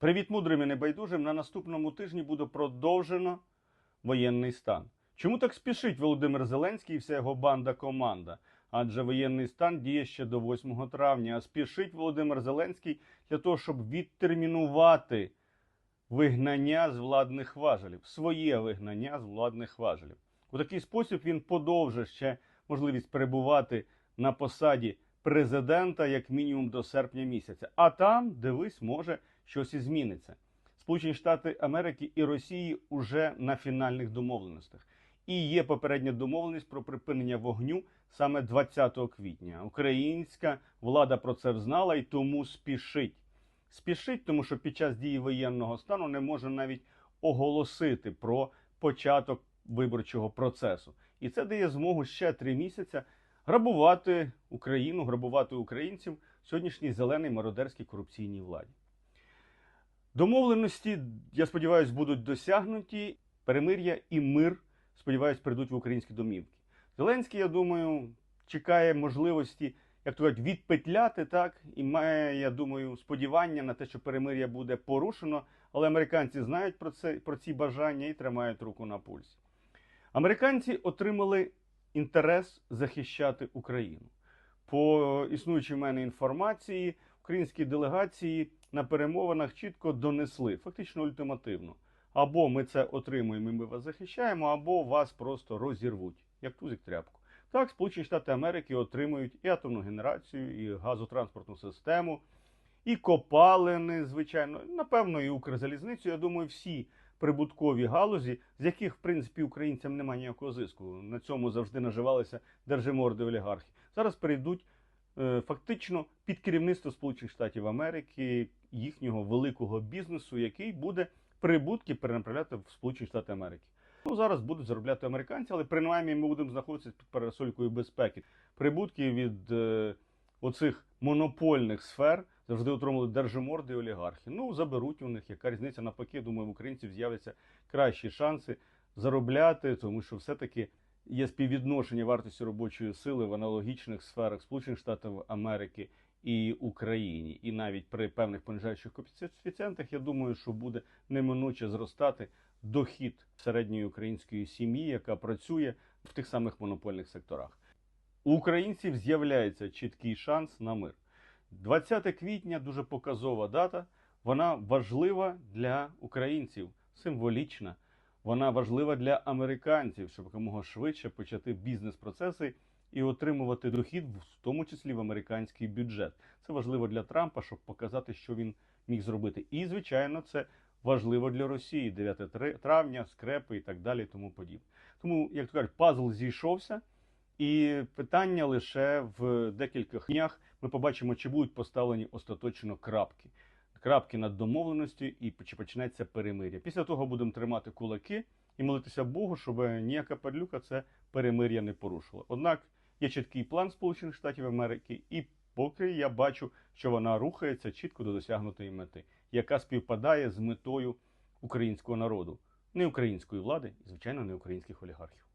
Привіт мудрим і небайдужим. На наступному тижні буде продовжено воєнний стан. Чому так спішить Володимир Зеленський і вся його банда команда? Адже воєнний стан діє ще до 8 травня. А спішить Володимир Зеленський для того, щоб відтермінувати вигнання з владних важелів, своє вигнання з владних важелів. У такий спосіб він подовжить ще можливість перебувати на посаді президента як мінімум до серпня місяця. А там, дивись, може щось і зміниться. Сполучені Штати Америки і Росії уже на фінальних домовленостях. І є попередня домовленість про припинення вогню саме 20 квітня. Українська влада про це взнала і тому спішить. Спішить, тому що під час дії воєнного стану не може навіть оголосити про початок виборчого процесу. І це дає змогу ще три місяці грабувати Україну, грабувати українців сьогоднішній зеленій мародерській корупційній владі. Домовленості, я сподіваюся, будуть досягнуті. Перемир'я і мир, сподіваюсь, прийдуть в українські домівки. Зеленський, я думаю, чекає можливості, як то кажуть, відпетляти так, і має, я думаю, сподівання на те, що перемир'я буде порушено. Але американці знають про це про ці бажання і тримають руку на пульсі. Американці отримали інтерес захищати Україну. По існуючій в мене інформації, українські делегації на перемовинах чітко донесли, фактично ультимативно. Або ми це отримуємо і ми вас захищаємо, або вас просто розірвуть, як тузик тряпку. Так, Сполучені Штати Америки отримують і атомну генерацію, і газотранспортну систему, і копалини, звичайно, напевно, і Укрзалізницю. Я думаю, всі прибуткові галузі, з яких, в принципі, українцям немає ніякого зиску. На цьому завжди наживалися держиморди олігархи. Зараз перейдуть е, фактично під керівництво Сполучених Штатів Америки, їхнього великого бізнесу, який буде прибутки перенаправляти в Сполучені Штати Америки. Ну, зараз будуть заробляти американці, але принаймні ми будемо знаходитися під парасолькою безпеки. Прибутки від е, оцих монопольних сфер завжди отримали держиморди і олігархи. Ну, заберуть у них, яка різниця навпаки, думаю, в українців з'являться кращі шанси заробляти, тому що все-таки є співвідношення вартості робочої сили в аналогічних сферах Сполучених Штатів Америки і Україні. І навіть при певних понижаючих коефіцієнтах, я думаю, що буде неминуче зростати дохід середньої української сім'ї, яка працює в тих самих монопольних секторах. У українців з'являється чіткий шанс на мир. 20 квітня дуже показова дата. Вона важлива для українців, символічна. Вона важлива для американців, щоб якомога швидше почати бізнес-процеси і отримувати дохід, в тому числі в американський бюджет. Це важливо для Трампа, щоб показати, що він міг зробити. І, звичайно, це важливо для Росії 9 травня, скрепи і так далі, тому подібне. Тому, як то кажуть, пазл зійшовся, і питання лише в декількох днях ми побачимо, чи будуть поставлені остаточно крапки. Крапки над домовленістю і почнеться перемир'я. Після того будемо тримати кулаки і молитися Богу, щоб ніяка падлюка це перемир'я не порушила. Однак є чіткий план Сполучених Штатів Америки, і поки я бачу, що вона рухається чітко до досягнутої мети, яка співпадає з метою українського народу, не української влади і, звичайно, не українських олігархів.